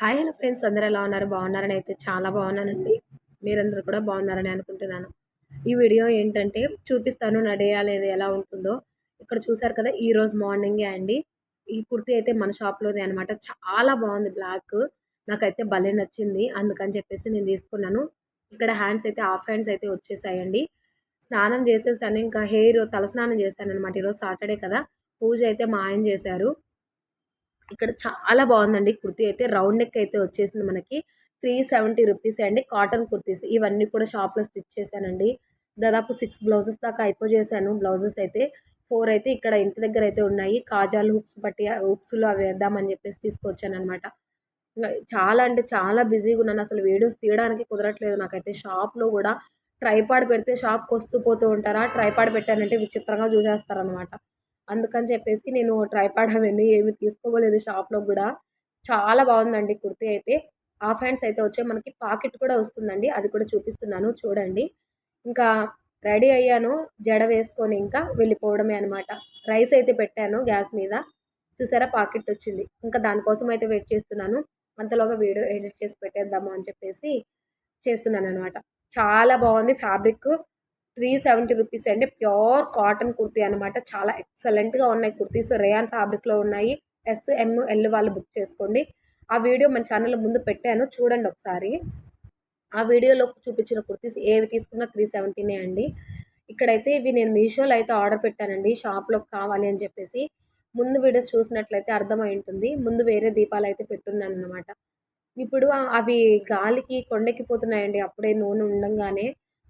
Hi hello friends అందరూ ఎలా ఉన్నారు? బాగున్నారని అయితే చాలా బాగున్నానండి. మీరందరూ కూడా బాగున్నారని అనుకుంటున్నాను. ఈ వీడియో ఏంటంటే చూపిస్తాను నా డే అనేది ఎలా ఉంటుందో. ఇక్కడ చూసారు కదా ఈ రోజు మార్నింగే అండి. ఈ కుర్తీ అయితే మన షాప్లోనే అనమాట చాలా బాగుంది బ్లాక్ నాకైతే భలే నచ్చింది. అందుకని చెప్పేసి నేను తీసుకున్నాను. ఇక్కడ హ్యాండ్స్ అయితే హాఫ్ హ్యాండ్స్ అయితే వచ్చేసాయండి. స్నానం చేసేసాను ఇంకా హెయిర్ తలస్నానం చేశాను అనమాట ఈరోజు సాటర్డే కదా. పూజ అయితే మా ఆయన చేశారు. ఇక్కడ చాలా బాగుందండి. కుర్తీ అయితే రౌండ్ నెక్ అయితే వచ్చేసింది మనకి. త్రీ సెవెంటీ రూపీస్ అండి. కాటన్ కుర్తీస్. ఇవన్నీ కూడా షాప్లో స్టిచ్ చేశానండి. దాదాపు సిక్స్ బ్లౌజెస్ దాకా అయిపోజేసాను బ్లౌజెస్ అయితే. ఫోర్ అయితే ఇక్కడ ఇంటి దగ్గర అయితే ఉన్నాయి. కాజాలు హుక్స్ పట్టి హుక్స్లో అవి వేద్దామని చెప్పేసి తీసుకొచ్చాను అనమాట చాలా అంటే చాలా బిజీగా ఉన్నాను. అసలు వీడియోస్ తీయడానికి కుదరట్లేదు. నాకైతే షాప్లో కూడా ట్రైపాడ్ పెడితే షాప్కి వస్తూ పోతూ ఉంటారా? ట్రైపాడ్ పెట్టానంటే విచిత్రంగా చూసేస్తారనమాట అందుకని చెప్పేసి నేను ట్రైపాడ్ అవన్నీ ఏమి తీసుకోలేదు షాప్లో కూడా. చాలా బాగుందండి కుర్తీ అయితే. హాఫ్ హ్యాండ్స్ అయితే వచ్చే మనకి పాకెట్ కూడా వస్తుందండి. అది కూడా చూపిస్తున్నాను చూడండి. ఇంకా రెడీ అయ్యాను జడ వేసుకొని ఇంకా వెళ్ళిపోవడమే అనమాట రైస్ అయితే పెట్టాను గ్యాస్ మీద. చూసారా పాకెట్ వచ్చింది. ఇంకా దానికోసం అయితే వెయిట్ చేస్తున్నాను. అంతలోగా వీడియో ఎడిట్ చేసి పెట్టేద్దాము అని చెప్పేసి చేస్తున్నాను అనమాట చాలా బాగుంది ఫ్యాబ్రిక్ త్రీ సెవెంటీ రూపీస్ అండి. ప్యూర్ కాటన్ కుర్తీ అనమాట చాలా ఎక్సలెంట్గా ఉన్నాయి కుర్తీస్. రేయాన్ ఫ్యాబ్రిక్లో ఉన్నాయి. ఎస్ ఎమ్ ఎల్ వాళ్ళు బుక్ చేసుకోండి. ఆ వీడియో మన ఛానల్లో ముందు పెట్టాను. చూడండి ఒకసారి. ఆ వీడియోలో చూపించిన కుర్తీస్ ఏవి తీసుకున్నా త్రీ సెవెంటీనే అండి. ఇక్కడైతే ఇవి నేను మీషోలో అయితే ఆర్డర్ పెట్టానండి. షాప్లోకి కావాలి అని చెప్పేసి. ముందు వీడియోస్ చూసినట్లయితే అర్థమై ఉంటుంది. ముందు వేరే దీపాలు అయితే పెట్టున్నాను అనమాట ఇప్పుడు అవి గాలికి కొండెక్కిపోతున్నాయండి అప్పుడే నూనె ఉండంగానే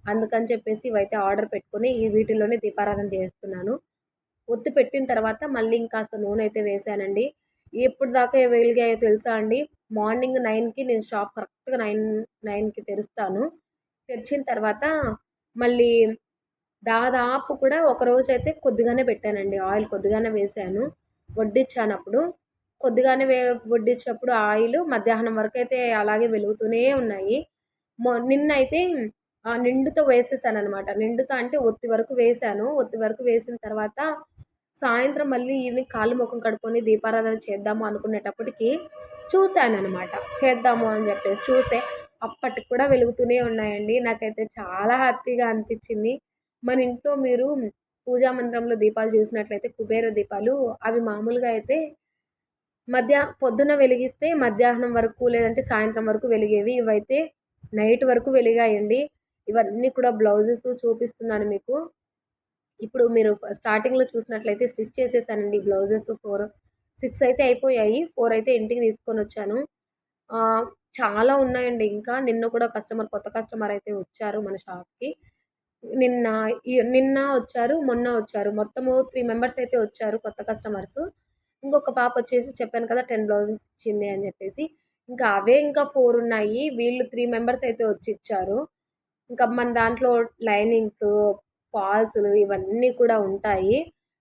అందుకని చెప్పేసి ఇవైతే ఆర్డర్ పెట్టుకొని ఈ వీటిలోనే దీపారాధన చేస్తున్నాను. ఒత్తి పెట్టిన తర్వాత మళ్ళీ ఇంకాస్త నూనె అయితే వేసానండి. ఎప్పుడు దాకా వెలిగాయో తెలుసా అండి? మార్నింగ్ నైన్కి నేను షాప్ కరెక్ట్గా నైన్ నైన్కి తెరుస్తాను. తెరిచిన తర్వాత మళ్ళీ దాదాపు కూడా ఒకరోజు అయితే కొద్దిగానే పెట్టానండి. ఆయిల్ కొద్దిగానే వేసాను. వడ్డించాను అప్పుడు కొద్దిగానే వే వడ్డించినప్పుడు ఆయిల్ మధ్యాహ్నం వరకు అయితే అలాగే వెలుగుతూనే ఉన్నాయి. మొ నిన్నైతే నిండుతో వేసేసాను అనమాట నిండుతో అంటే ఒత్తి వరకు వేసాను. ఒత్తి వరకు వేసిన తర్వాత సాయంత్రం మళ్ళీ ఈవినింగ్ కాళ్ళు ముఖం కడుక్కొని దీపారాధన చేద్దాము అనుకునేటప్పటికి చూశాను అనమాట చేద్దాము అని చెప్పేసి చూస్తే అప్పటికి కూడా వెలుగుతూనే ఉన్నాయండి. నాకైతే చాలా హ్యాపీగా అనిపించింది. మన ఇంట్లో మీరు పూజా మందిరంలో దీపాలు చూసినట్లయితే కుబేర దీపాలు అవి మామూలుగా అయితే మధ్యా పొద్దున వెలిగిస్తే మధ్యాహ్నం వరకు లేదంటే సాయంత్రం వరకు వెలిగేవి. ఇవైతే నైట్ వరకు వెలిగాయండి. ఇవన్నీ కూడా బ్లౌజెస్ చూపిస్తున్నాను మీకు. ఇప్పుడు మీరు స్టార్టింగ్లో చూసినట్లయితే స్టిచ్ చేసేసానండి బ్లౌజెస్ ఫోర్ సిక్స్ అయితే అయిపోయాయి ఫోర్ అయితే ఇంటికి తీసుకొని వచ్చాను. చాలా ఉన్నాయండి ఇంకా. నిన్న కూడా కస్టమర్ కొత్త కస్టమర్ అయితే వచ్చారు మన షాప్కి. నిన్న నిన్న వచ్చారు మొన్న వచ్చారు. మొత్తము త్రీ మెంబర్స్ అయితే వచ్చారు కొత్త కస్టమర్స్. ఇంకొక పాప వచ్చేసి చెప్పాను కదా టెన్ బ్లౌజెస్ ఇచ్చింది అని చెప్పేసి. ఇంకా అవే ఇంకా ఫోర్ ఉన్నాయి. వీళ్ళు త్రీ మెంబర్స్ అయితే వచ్చి ఇచ్చారు. ఇంకా మన దాంట్లో లైనింగ్స్ ఫాల్స్ ఇవన్నీ కూడా ఉంటాయి.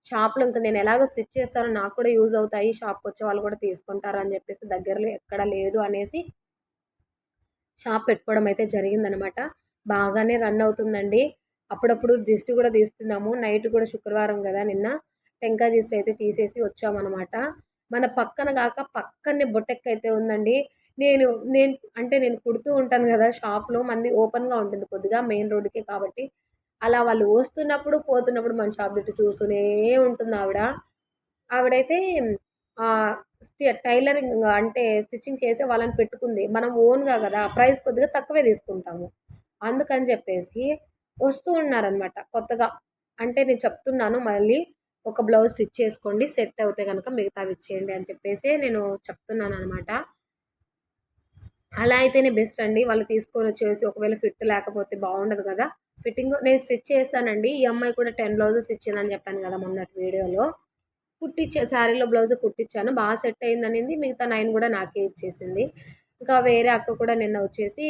షాప్లో ఇంకా నేను ఎలాగో స్టిచ్ చేస్తానో నాకు కూడా యూజ్ అవుతాయి. షాప్కి వచ్చే వాళ్ళు కూడా తీసుకుంటారు అని చెప్పేసి దగ్గరలో ఎక్కడ లేదు అనేసి షాప్ పెట్టుకోవడం అయితే జరిగిందనమాట. బాగానే రన్ అవుతుందండి. అప్పుడప్పుడు దిష్టి కూడా తీస్తున్నాము. నైట్ కూడా శుక్రవారం కదా నిన్న. టెంకాయ దిష్టి అయితే తీసేసి వచ్చామన్నమాట మన పక్కన కాక పక్కనే బొట్టెక్క అయితే ఉందండి. నేను నేను అంటే నేను కుడుతూ ఉంటాను కదా షాప్లో మంది ఓపెన్గా ఉంటుంది కొద్దిగా మెయిన్ రోడ్డుకే కాబట్టి. అలా వాళ్ళు వస్తున్నప్పుడు పోతున్నప్పుడు మన షాప్ చుట్టూ చూస్తూనే ఉంటుంది ఆవిడ. ఆవిడైతే టైలరింగ్ అంటే స్టిచ్చింగ్ చేసే వాళ్ళని పెట్టుకుంది. మనం ఓన్గా కదా ప్రైస్ కొద్దిగా తక్కువే తీసుకుంటాము. అందుకని చెప్పేసి వస్తూ ఉన్నారనమాట కొత్తగా. అంటే నేను చెప్తున్నాను మళ్ళీ ఒక బ్లౌజ్ స్టిచ్ చేసుకోండి సెట్ అవుతే కనుక మిగతావి ఇచ్చేయండి అని చెప్పేసి నేను చెప్తున్నాను అనమాట అలా అయితేనే బెస్ట్ అండి. వాళ్ళు తీసుకొని వచ్చేసి ఒకవేళ ఫిట్ లేకపోతే బాగుండదు కదా. ఫిట్టింగ్ నేను స్టిచ్ చేస్తానండి. ఈ అమ్మాయి కూడా టెన్ బ్లౌజెస్ ఇచ్చిందని చెప్పాను కదా మొన్నటి వీడియోలో. కుట్టిచ్చే శారీలో బ్లౌజ్ కుట్టించాను బాగా సెట్ అయిందనింది. మిగతా నైన్ కూడా నాకే ఇచ్చేసింది. ఇంకా వేరే అక్క కూడా నిన్న వచ్చేసి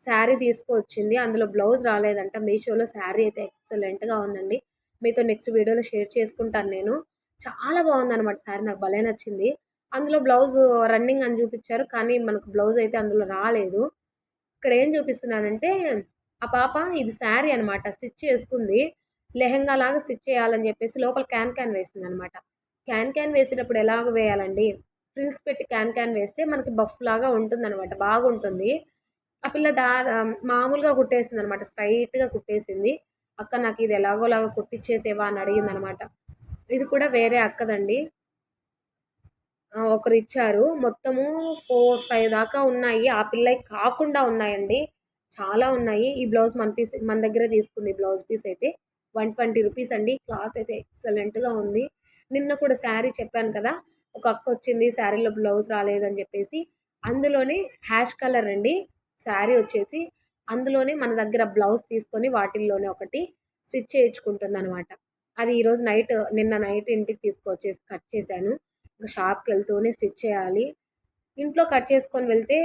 శారీ తీసుకువచ్చింది అందులో బ్లౌజ్ రాలేదంట. మీషోలో శారీ అయితే ఎక్సలెంట్గా ఉందండి. మీతో నెక్స్ట్ వీడియోలో షేర్ చేసుకుంటాను నేను. చాలా బాగుందన్నమాట శారీ నాకు భలే నచ్చింది. అందులో బ్లౌజ్ రన్నింగ్ అని చూపించారు కానీ మనకు బ్లౌజ్ అయితే అందులో రాలేదు. ఇక్కడ ఏం చూపిస్తున్నానంటే ఆ పాప ఇది శారీ అనమాట స్టిచ్ చేసుకుంది. లెహంగా లాగా స్టిచ్ చేయాలని చెప్పేసి లోపల క్యాన్ క్యాన్ వేసింది అనమాట క్యాన్ క్యాన్ వేసేటప్పుడు ఎలాగ వేయాలండి? ఫ్రిల్స్ పెట్టి క్యాన్ క్యాన్ వేస్తే మనకి బఫ్ లాగా ఉంటుంది అనమాట బాగుంటుంది. ఆ పిల్ల దా మామూలుగా కుట్టేసింది అనమాట స్ట్రైట్గా కుట్టేసింది. అక్క నాకు ఇది ఎలాగోలాగా కుట్టించేసేవా అని అడిగింది అనమాట ఇది కూడా వేరే అక్కదండి. ఒకరు ఇచ్చారు మొత్తము ఫోర్ ఫైవ్ దాకా ఉన్నాయి. ఆ పిల్లకి కాకుండా ఉన్నాయండి. చాలా ఉన్నాయి. ఈ బ్లౌజ్ మన పీస్ మన దగ్గర తీసుకుంది బ్లౌజ్ పీస్ అయితే. వన్ ట్వంటీ రూపీస్ అండి. క్లాత్ అయితే ఎక్సలెంట్గా ఉంది. నిన్న కూడా శారీ చెప్పాను కదా ఒక అక్క వచ్చింది శారీలో బ్లౌజ్ రాలేదని చెప్పేసి. అందులోనే హ్యాష్ కలర్ అండి. శారీ వచ్చేసి అందులోనే మన దగ్గర బ్లౌజ్ తీసుకొని వాటిల్లోనే ఒకటి స్టిచ్ చేయించుకుంటుంది అనమాట అది ఈరోజు నైట్ నిన్న నైట్ ఇంటికి తీసుకొచ్చేసి కట్ చేశాను. షాప్కి వెళ్తూనే స్టిచ్ చేయాలి. ఇంట్లో కట్ చేసుకొని వెళ్తే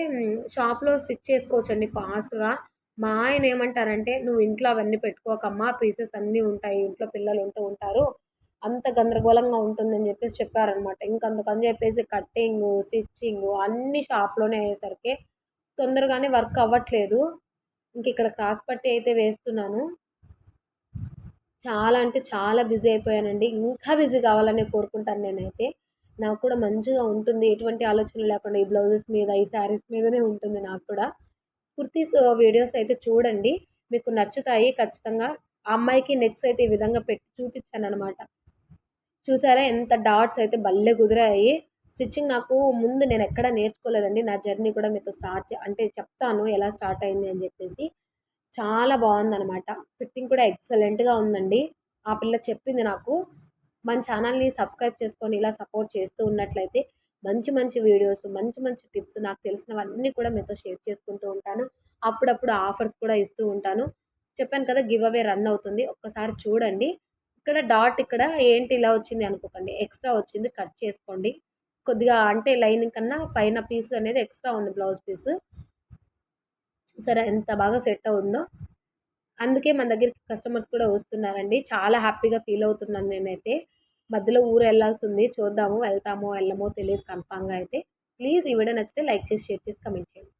షాప్లో స్టిచ్ చేసుకోవచ్చండి ఫాస్ట్గా. మా ఆయన ఏమంటారంటే నువ్వు ఇంట్లో అవన్నీ పెట్టుకోకమ్మా పీసెస్ అన్నీ ఉంటాయి ఇంట్లో పిల్లలు ఉంటూ ఉంటారు అంత గందరగోళంగా ఉంటుందని చెప్పేసి చెప్పారనమాట ఇంకందుకని చెప్పేసి కట్టింగ్ స్టిచ్చింగ్ అన్ని షాప్లోనే అయ్యేసరికి తొందరగానే వర్క్ అవ్వట్లేదు. ఇంక ఇక్కడ క్రాస్ పట్టి అయితే వేస్తున్నాను. చాలా అంటే చాలా బిజీ అయిపోయానండి. ఇంకా బిజీ కావాలని కోరుకుంటాను నేనైతే. నాకు కూడా మంచిగా ఉంటుంది. ఎటువంటి ఆలోచన లేకుండా ఈ బ్లౌజెస్ మీద ఈ శారీస్ మీదనే ఉంటుంది నాకు కూడా. కుర్తీస్ వీడియోస్ అయితే చూడండి. మీకు నచ్చుతాయి ఖచ్చితంగా. ఆ అమ్మాయికి నెక్స్ అయితే ఈ విధంగా పెట్టి చూపించాను అనమాట చూసారా? ఎంత డాట్స్ అయితే భలే కుదిరాయి స్టిచ్చింగ్ నాకు ముందు నేను ఎక్కడ నేర్చుకోలేదండి. నా జర్నీ కూడా మీతో స్టార్ట్ అంటే చెప్తాను ఎలా స్టార్ట్ అయింది అని చెప్పేసి. చాలా బాగుందనమాట ఫిట్టింగ్ కూడా ఎక్సలెంట్గా ఉందండి. ఆ పిల్ల చెప్పింది నాకు. మన ఛానల్ని సబ్స్క్రైబ్ చేసుకొని ఇలా సపోర్ట్ చేస్తూ ఉన్నట్లయితే మంచి మంచి వీడియోస్ మంచి మంచి టిప్స్ నాకు తెలిసినవన్నీ కూడా మీతో షేర్ చేసుకుంటూ ఉంటాను. అప్పుడప్పుడు ఆఫర్స్ కూడా ఇస్తూ ఉంటాను. చెప్పాను కదా గివ్ అవే రన్ అవుతుంది. ఒక్కసారి చూడండి. ఇక్కడ డాట్ ఇక్కడ ఏంటి ఇలా వచ్చింది అనుకోకండి. ఎక్స్ట్రా వచ్చింది కట్ చేసుకోండి. కొద్దిగా అంటే లైనింగ్ కన్నా పైన పీస్ అనేది ఎక్స్ట్రా ఉంది బ్లౌజ్ పీస్. చూసారా ఎంత బాగా సెట్ అవుందో అందుకే మన దగ్గరికి కస్టమర్స్ కూడా వస్తున్నారండి. చాలా హ్యాపీగా ఫీల్ అవుతున్నాను నేనైతే. మధ్యలో ఊరు వెళ్ళాల్సి ఉంది. చూద్దాము వెళ్తామో వెళ్ళమో తెలియదు కన్ఫామ్గా అయితే. ప్లీజ్ ఈ వీడియో నచ్చితే లైక్ చేసి షేర్ చేసి కమెంట్ చేయండి.